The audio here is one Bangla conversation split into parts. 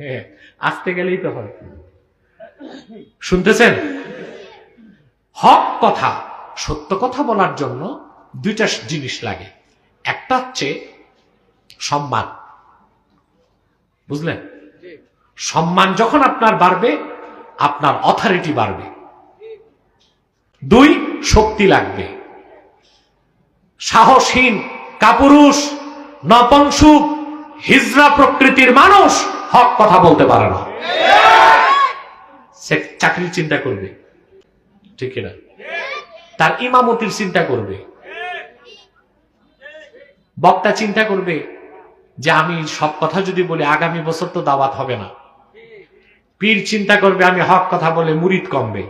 হ্যাঁ, আসতে গেলেই তো হয়। শুনতেছেন? হক কথা সত্য কথা বলার জন্য দুইটা জিনিস লাগে। একটা হচ্ছে সম্মান। বুঝলেন? সম্মান যখন আপনার বাড়বে আপনার অথরিটি বাড়বে। দুই শক্তি লাগবে। সাহসহীন কাপুরুষ নপংসুক হিজরা প্রকৃতির মানুষ হক কথা বলতে পারে না। সে চাকরির চিন্তা করবে। ঠিক না তার ইমামতির চিন্তা করবে। বক্তা চিন্তা করবে যে আমি সব কথা যদি বলি, আগামী বছর তো দাওয়াত হবে না। পীর চিন্তা করবে, আমি হক কথা বলে মুরিদ কমবে।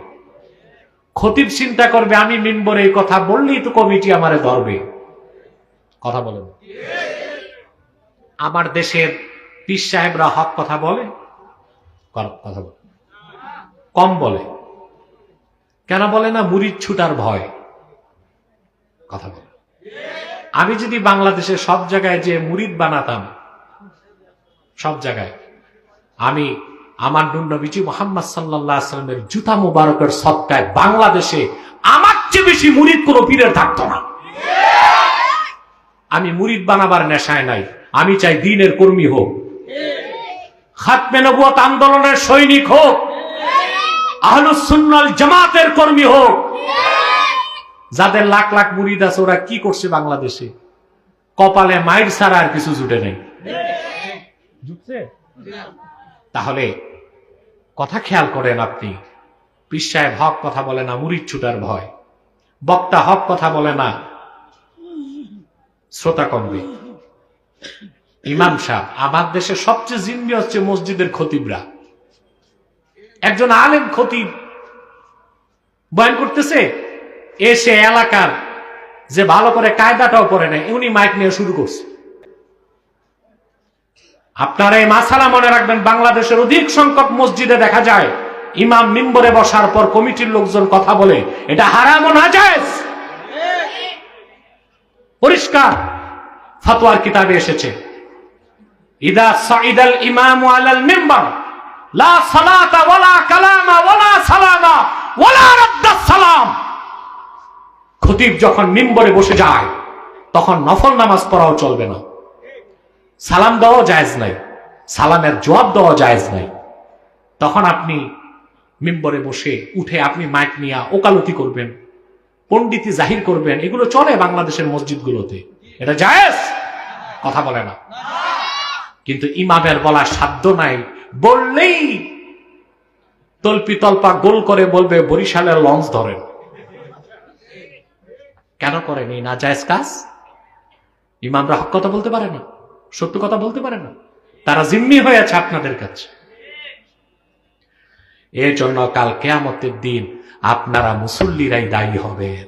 খতিব চিন্তা করবে, আমি মিনবর এই কথা বললেই তো কমিটি আমারে ধরবে। কথা বলেন। আমার দেশের পীর সাহেবরা হক কথা বলে? কথা বলে। কম বলে। কেন বলে না মুরিদ ছুটার ভয়? কথা বলে। আমি যদি বাংলাদেশে সব জায়গায় যে মুরিদ বানাতাম সব জায়গায় আমি আমার নবীজি মোহাম্মদ সাল্লাহ আসলামের জুতা মুবারকের সৎকায় বাংলাদেশে আমার চেয়ে বেশি মুরিদ কোন পীরের থাকতো না। আমি মুরিদ বানাবার নেশায় নাই। আমি চাই দিনের কর্মী হোক। খাতমে নবুয়ত আন্দোলনের সৈনিক হোক আহলুসুন্নাল জামাতের কর্মী হোক যাদের লাখ লাখ মুরিদ আছে ওরা কি করছে বাংলাদেশে? কপালে মাইর ছাড়া আর কিছু জুটে নেই। তাহলে কথা খেয়াল করেন আপনি। পীর সাহেব হক কথা বলে না মুরিদ ছুটার ভয়। বক্তা হক কথা বলে না শ্রোতা কমবে। ইমাম সাহ আমার দেশে সবচেয়ে জিম্মি হচ্ছে মসজিদের খতিবরা। একজন আলেম খতিব বয়ান করতেছে এসে এলাকার যে ভালো করে কায়দাটাও করে নেয় উনি মাইক নিয়ে শুরু করছে। আপনারা এই মাসালা মনে রাখবেন, বাংলাদেশের অধিক সংখ্যক মসজিদে দেখা যায়, ইমাম মিম্বরে বসার পর কমিটির লোকজন কথা বলে, এটা হারাম না যায় পরিষ্কার, ফতোয়ার কিতাবে এসেছে। খতিব যখন মিম্বরে বসে যায়, তখন নফল নামাজ পড়াও চলবে না। সালাম দেওয়া জায়েজ নাই, সালামের জবাব দেওয়া জায়েজ নাই। তখন আপনি মিম্বরে বসে উঠে আপনি মাইক নিয়ে ওকালতি করবেন, পণ্ডিতি জাহির করবেন, এগুলো চলে বাংলাদেশের মসজিদগুলোতে। এটা জায়েজ? কথা বলে না। কিন্তু ইমামের বলা সাধ্য নাই। বললেই তল্পি তল্পা গোল করে বলবে, বরিশালের লঞ্চ ধরেন। কেন করেন? না জায়েজ কাজ? ইমামরা হক কথা বলতে পারে না সত্য কথা বলতে পারে না তারা জিম্মি হয়ে আছে আপনাদের কাছে। এর জন্য কাল কেয়ামতের দিন আপনারা মুসল্লিরাই দায়ী হবেন।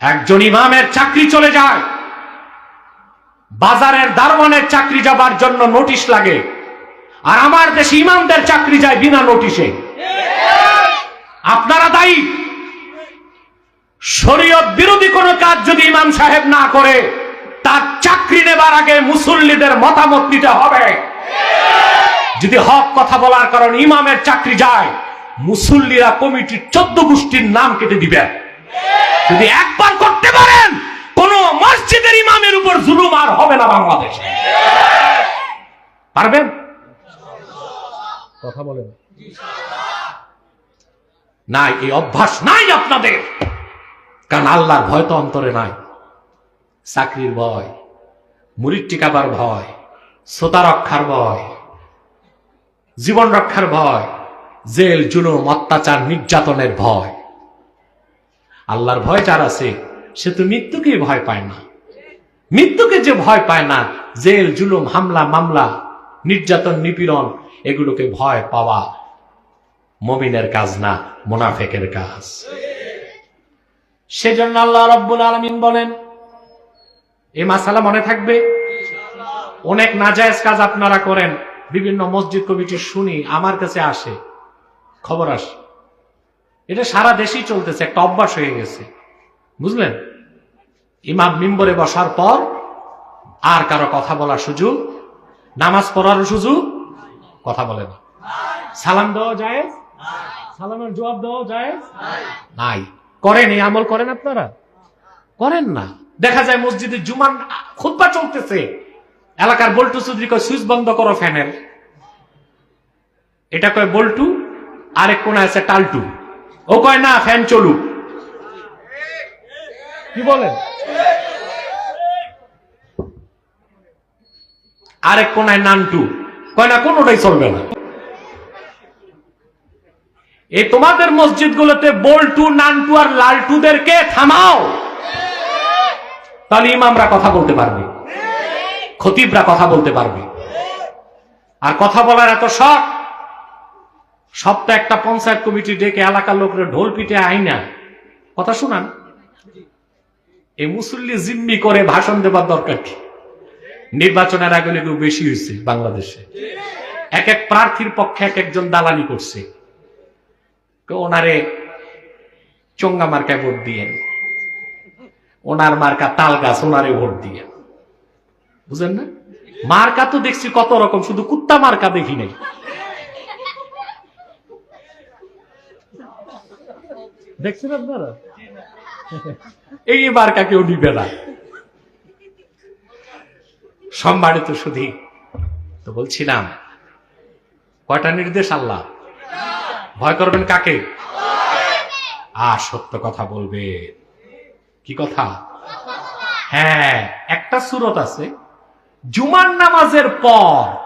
একজন ইমামের চাকরি চলে যায়। বাজারের দারোয়ানের চাকরি যাবার জন্য নোটিশ লাগে। আর আমার দেশে ইমামদের চাকরি যায় বিনা নোটিশে। আপনারা দায়ী। শরীয়ত বিরোধী কোনো কাজ যদি ইমাম সাহেব না করে, তার চাকরি নেবার আগে মুসল্লিদের মতামত নিতে হবে। যদি হক কথা বলার কারণ ইমামের চাকরি যায়, মুসল্লিরা কমিটির চোদ্দ গোষ্ঠীর নাম কেটে দিবেন যদি একবার করতে পারেন ইমামের উপর জুলুম আর হবে না বাংলাদেশে। পারবেন? কথা বলেন। নাই এই অভ্যাস নাই আপনাদের। কারণ আল্লাহর ভয় তো অন্তরে নাই। চাকরির ভয় মুড়ির টিকাবার ভয় শ্রোতা রক্ষার ভয় জীবন রক্ষার ভয় জেল জুলুম অত্যাচার নির্যাতনের ভয়। আল্লাহর ভয় যার আছে সে তো মৃত্যুকেই ভয় পায় না। মৃত্যুকে যে ভয় পায় না, জেল, জুলুম, হামলা, মামলা, নির্যাতন, নিপীড়ন, এগুলোকে ভয় পাওয়া মমিনের কাজ না, মোনাফেকের কাজ। সেজন্য আল্লাহ রব্বুল আলমিন বলেন এই মাসালা মনে থাকবে? অনেক নাজায়েজ কাজ আপনারা করেন, বিভিন্ন মসজিদ কমিটি শুনি, আমার কাছে আসে। খবর আসে। এটা সারা দেশেই চলতেছে, একটা অভ্যাস হয়ে গেছে। বুঝলেন? ইমাম মিম্বরে বসার পর আর কারও কথা বলার সুযোগ, নামাজ পড়ার সুযোগ, কথা বলে না। সালাম দেওয়া যায় সালামের জবাব দেওয়া যায় নাই। করেন, এই আমল করেন আপনারা? করেন না। দেখা যায় মসজিদে জুমান খুতবা চলতেছে। এলাকার বল্টু চৌধুরী কয়, সুইচ বন্ধ করো ফ্যানের। এটা কয়, বল্টু, আরেক কোন আছে টালটু। ও কয়, না, ফ্যান চলুক। কি বলেন? আরেক কোনায় নানটু। কয় না, কোনোটাই চলবে না। এই তোমাদের মসজিদগুলোতে বল্টু, নানটু আর লালটুদেরকে থামাও। তাহলে ইমামরা কথা বলতে পারবে। খতিবরা কথা বলতে পারবে। আর কথা বলার এত শখ সপ্তাহে একটা পঞ্চায়েত কমিটি ডেকে এলাকার লোকরা ঢোল পিটে আইনা কথা শুনান। এই মুসল্লি জিম্মি করে ভাষণ দেবার দরকার কি? নির্বাচনের আগে কেউ বেশি হয়েছে বাংলাদেশে। এক এক প্রার্থীর পক্ষে এক একজন দালালি করছে। ওনারে চঙ্গা মার্কায় ভোট দিয়েন। ওনার মার্কা তাল গাছ, ওনারে ভোট দিয়ে বুঝলেন না? মার্কা তো দেখছি কত রকম, শুধু কুত্তা মার্কা দেখি নাই। দেখছেন আপনারা? এই মার্কা কেউ নিবে না। সম্মানিত শুধু তো বলছিলাম, কয়টা নির্দেশ আল্লাহ? ভয় করবেন কাকে? আর সত্য কথা বলবে। কি কথা? হ্যাঁ একটা সুরত আছে, জুমার নামাজের পর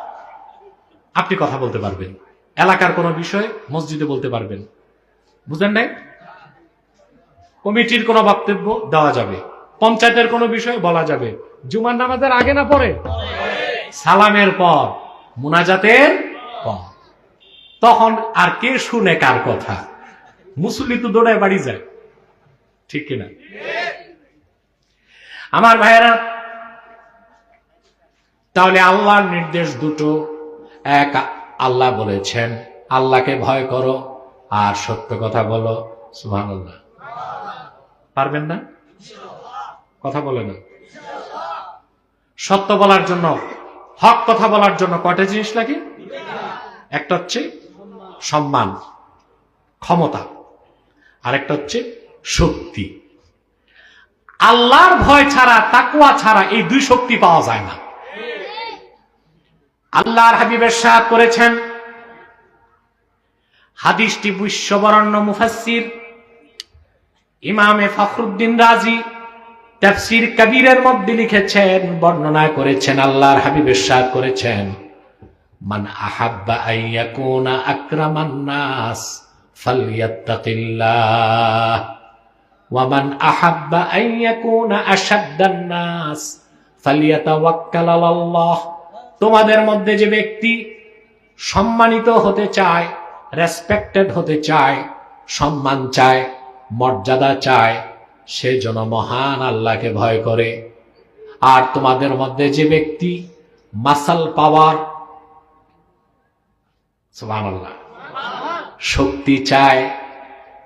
আপনি কথা বলতে পারবেন। এলাকার কোনো বিষয় মসজিদে বলতে পারবেন। বুঝলেন নাই? কমিটির কোনো বক্তব্য দেওয়া যাবে। পঞ্চায়েতের কোনো বিষয় বলা যাবে। জুমার নামাজের আগে না পরে? সালামের পর, মুনাজাতের পর। তখন আর কে শুনে কার কথা? মুসল্লি তো দৌড়ায় বাড়ি যায়। ঠিক কিনা? আমার ভাইয়েরা, তাহলে আল্লাহর নির্দেশ দুটো। এক, আল্লাহ বলেছেন, আল্লাহকে ভয় করো আর সত্য কথা বলো। সুবহানাল্লাহ। পারবেন না? কথা বলে না? সত্য বলার জন্য, হক কথা বলার জন্য কয়টা জিনিস লাগে? একটা হচ্ছে সম্মান, ক্ষমতা, আরেকটা হচ্ছে শক্তি। আল্লাহর ভয় ছাড়া তাকুয়া ছাড়া এই দুই শক্তি পাওয়া যায় না। আল্লাহর হাবিবের সাথ করেছেন, হাদিসটি বিশ্ববরণ্য মুফাসসির, ইমামে ফখরুদ্দিন রাজি তাফসির কবিরের মধ্যে লিখেছেন, বর্ণনা করেছেন, আল্লাহর হাবিবের সাথ করেছেন, মান আহাব্বা আইয়াকুনা আকরামান নাস ফালইয়াত্তাকিল্লাহ ওয়ামান আহাব্বা আইয়াকুনা আশাদ্দান নাস ফালিয়াতাওয়াক্কাল আলাল্লাহ তোমাদের মধ্যে যে ব্যক্তি সম্মানিত হতে চায় রেসপেক্টেড হতে চায়, সম্মান চায়, মর্যাদা চায় সে যেন মহান আল্লাহকে ভয় করে। আর তোমাদের মধ্যে যে ব্যক্তি মাসাল পাওয়ার, সুবহানাল্লাহ, শক্তি চায়,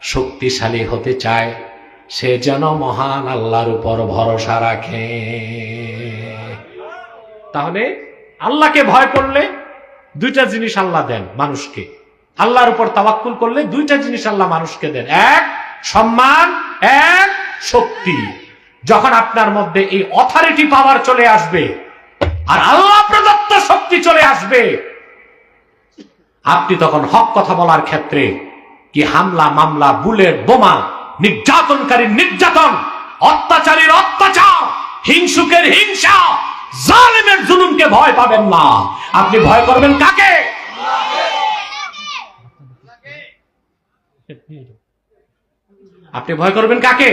শক্তিশালী হতে চায়, সে যেন মহান আল্লাহর উপর ভরসা রাখে। তাহলে আল্লাহকে ভয় করলে দুইটা জিনিস আল্লাহ দেন মানুষকে। আল্লাহর উপর তাওয়াক্কুল করলে দুইটা জিনিস আল্লাহ মানুষকে দেন। এক, সম্মান, এক শক্তি যখন আপনার মধ্যে এই অথরিটি পাওয়ার চলে আসবে, আর আল্লাহ প্রদত্ত শক্তি চলে আসবে, আপনি তখন হক কথা বলার ক্ষেত্রে কি হামলা, মামলা, বুলেট, বোমা নির্যাতনকারীর নির্যাতন, অত্যাচারীর অত্যাচার, হিংসুকের হিংসা, জালেমের জুলুমকে ভয় পাবেন না। আপনি ভয় করবেন কাকে? আপনি ভয় করবেন কাকে?